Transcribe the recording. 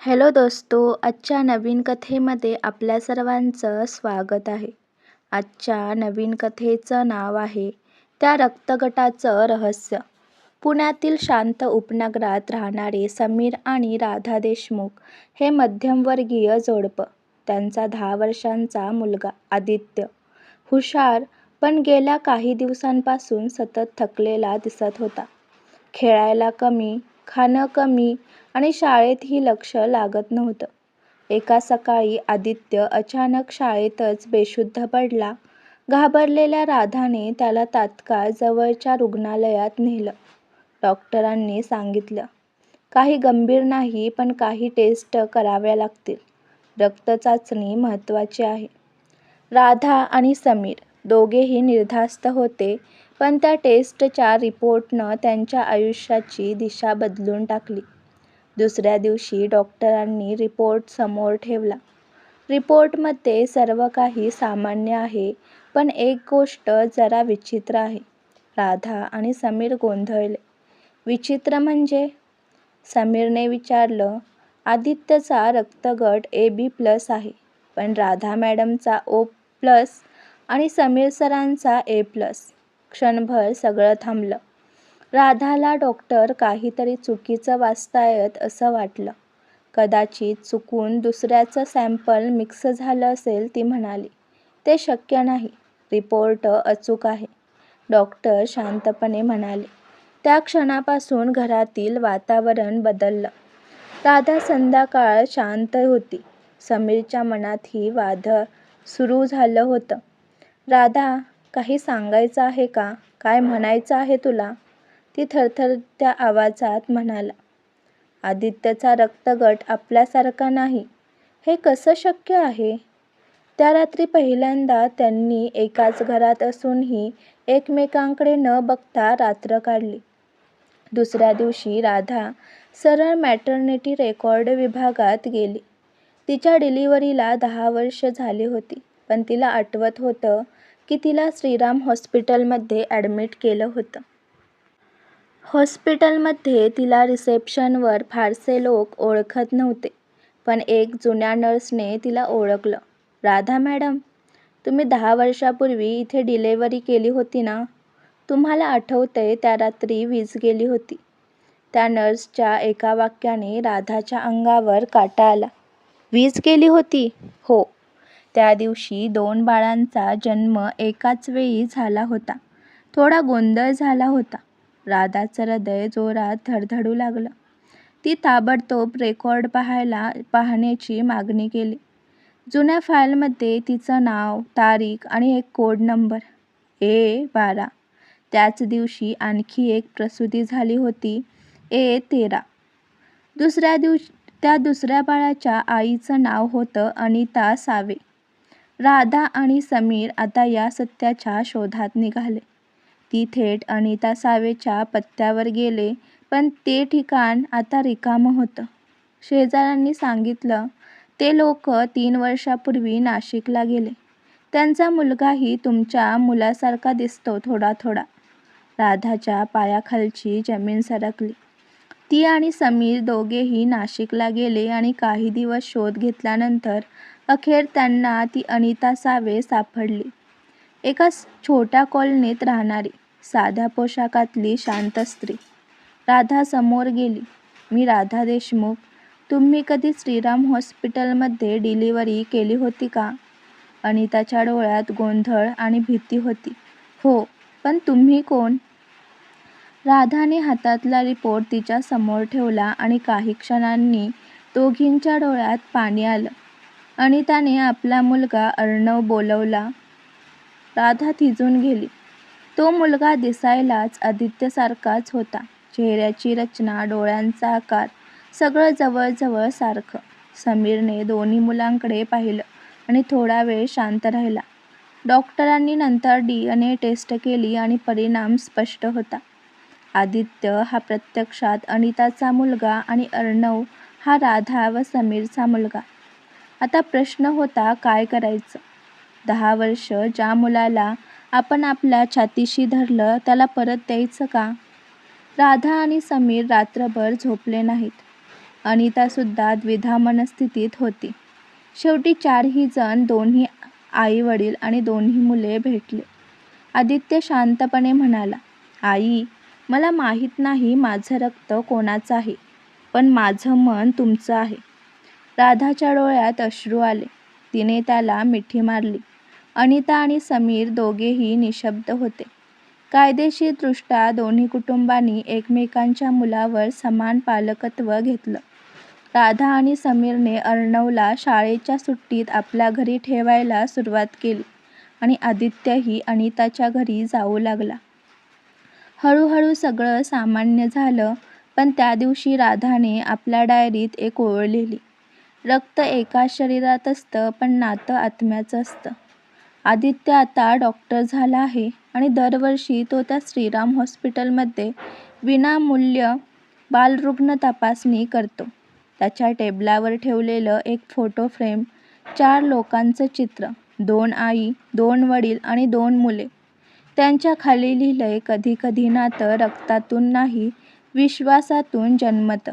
Hello दोस्तो आजच्या नवीन कथेमध्ये आपल्या सर्वांचं स्वागत आहे. आजच्या नवीन कथेचं नाव आहे त्या रक्तगटाचं रहस्य. पुण्यातील शांत उपनगरात राहणारे समीर आणि राधा देशमुख हे मध्यमवर्गीय जोडपं. त्यांचा दहा वर्षांचा मुलगा आदित्य. हुशार पण गेल्या काही दिवसांपासून सतत थकलेला दिसत होता. खेळायला कमी खाणं कमी आणि शाळेतही लक्ष लागत नव्हतं. एका सकाळी आदित्य अचानक शाळेतच बेशुद्ध पडला. घाबरलेल्या राधाने त्याला तात्काळ जवळच्या रुग्णालयात नेलं. डॉक्टरांनी सांगितलं काही गंभीर नाही पण काही टेस्ट कराव्या लागतील. रक्तचाचणी महत्त्वाची आहे. राधा आणि समीर दोघेही निर्धास्त होते. पण त्या टेस्टच्या रिपोर्टनं त्यांच्या आयुष्याची दिशा बदलून टाकली. दुसऱ्या दिवशी डॉक्टरांनी रिपोर्ट समोर ठेवला. रिपोर्टमध्ये सर्व काही सामान्य आहे पण एक गोष्ट जरा विचित्र आहे. राधा आणि समीर गोंधळले. विचित्र म्हणजे? समीरने विचारलं आदित्यचा रक्तगट ए बी प्लस आहे पण राधा मॅडमचा ओ प्लस आणि समीर सरांचा ए प्लस. क्षणभर सगळं थांबलं. राधाला डॉक्टर काहीतरी चुकीचं वाचतायत असं वाटलं. कदाचित चुकून दुसऱ्याचं सॅम्पल मिक्स झालं असेल ती म्हणाली. ते शक्य नाही. रिपोर्ट अचूक आहे. डॉक्टर शांतपणे म्हणाले. त्या क्षणापासून घरातील वातावरण बदललं. राधा संध्याकाळ शांत होती. समीरच्या मनातही वादळ सुरू झालं होतं. राधा काही सांगायचं आहे का? काय म्हणायचं आहे तुला? ती थरथरत्या आवाजात म्हणाला. आदित्यचा रक्तगट आपल्यासारखा नाही. हे कसं शक्य आहे? त्या रात्री पहिल्यांदा त्यांनी एकाच घरात असूनही एकमेकांकडे न बघता रात्र काढली. दुसऱ्या दिवशी राधा सरळ मॅटर्निटी रेकॉर्ड विभागात गेली. तिच्या डिलिव्हरीला दहा वर्ष झाली होती पण तिला आठवत होतं की तिला श्रीराम हॉस्पिटलमध्ये ॲडमिट केलं होतं. हॉस्पिटलमध्ये तिला रिसेप्शनवर फारसे लोक ओळखत नव्हते पण एक जुन्या नर्सने तिला ओळखलं. राधा मॅडम तुम्ही दहा वर्षापूर्वी इथे डिलेवरी केली होती ना? तुम्हाला आठवतंय त्या रात्री वीज गेली होती. त्या नर्सच्या एका वाक्याने राधाच्या अंगावर काटा आला. वीज गेली होती? हो. त्या दिवशी दोन बाळांचा जन्म एकाच वेळी झाला होता. थोडा गोंधळ झाला होता. राधाचं हृदय जोरात धडधडू लागलं. ती ताबडतोब रेकॉर्ड पाहायला पाहण्याची मागणी केली. जुन्या फाईलमध्ये तिचं नाव तारीख आणि एक कोड नंबर ए बारा. त्याच दिवशी आणखी एक प्रसूती झाली होती. ए तेरा. दुसऱ्या दिवशी त्या दुसऱ्या बाळाच्या आईचं नाव होतं अनिता सावे. राधा आणि समीर आता या सत्याच्या शोधात निघाले. ती थेट अनिता सावेच्या पत्त्यावर गेले पण ते ठिकाण आता रिकामं होतं. शेजाऱ्यांनी सांगितलं ते लोक तीन वर्षापूर्वी नाशिकला गेले. त्यांचा मुलगाही तुमच्या मुलासारखा दिसतो थोडा थोडा राधाच्या पायाखालची जमीन सरकली. ती आणि समीर दोघेही नाशिकला गेले आणि काही दिवस शोध घेतल्यानंतर अखेर त्यांना ती अनिता सावे सापडली. एका छोट्या कॉलनीत राहणारी साध्या पोशाखातली शांत स्त्री. राधा समोर गेली. मी राधा देशमुख. तुम्ही कधी श्रीराम हॉस्पिटलमध्ये डिलिव्हरी केली होती का? अनिताच्या डोळ्यात गोंधळ आणि भीती होती. हो पण तुम्ही कोण? राधाने हातातला रिपोर्ट तिच्या समोर ठेवला आणि काही क्षणांनी दोघींच्या डोळ्यात पाणी आलं. अनिताने आपला मुलगा अर्णव बोलवला. राधा थिजून गेली. तो मुलगा दिसायलाच आदित्यसारखाच होता. चेहऱ्याची रचना डोळ्यांचा आकार सगळं जवळजवळ सारखं. समीरने दोन्ही मुलांकडे पाहिलं आणि थोडा वेळ शांत राहिला. डॉक्टरांनी नंतर डी एन ए टेस्ट केली आणि परिणाम स्पष्ट होता. आदित्य हा प्रत्यक्षात अनिताचा मुलगा आणि अर्णव हा राधा व समीरचा मुलगा. आता प्रश्न होता काय करायचं दहा वर्ष ज्या मुलाला आपण आपल्या छातीशी धरलं त्याला परत द्यायचं का राधा आणि समीर रात्रभर झोपले नाहीत अनितासुद्धा द्विधा मनस्थितीत होती. शेवटी चारही जण, दोन्ही आई-वडील आणि दोन्ही मुले भेटले. आदित्य शांतपणे म्हणाला, आई, मला माहीत नाही माझं रक्त कोणाचं आहे, पण माझं मन तुमचं आहे. राधाच्या डोळ्यात अश्रू आले. तिने त्याला मिठी मारली. अनिता आणि समीर दोघेही निःशब्द होते. कायदेशीरदृष्ट्या दोन्ही कुटुंबांनी एकमेकांच्या मुलावर समान पालकत्व घेतलं. राधा आणि समीरने अर्णवला शाळेच्या सुट्टीत आपल्या घरी ठेवायला सुरुवात केली आणि आदित्यही अनिताच्या घरी जाऊ लागला. हळूहळू सगळं सामान्य झालं. पण त्या दिवशी राधाने आपल्या डायरीत एक ओळ लिहिली, रक्त एका शरीरात असतं, पण नातं आत्म्याचं असतं. आदित्य आता डॉक्टर झाला आहे आणि दरवर्षी तो त्या श्रीराम हॉस्पिटलमध्ये विनामूल्य बालरुग्ण तपासणी करतो. त्याच्या टेबलावर ठेवलेलं एक फोटो फ्रेम, चार लोकांचं चित्र, दोन आई, दोन वडील आणि दोन मुले. त्यांच्या खाली लिहिलंय, कधी कधी नातं रक्तातून नाही, विश्वासातून जन्मतं.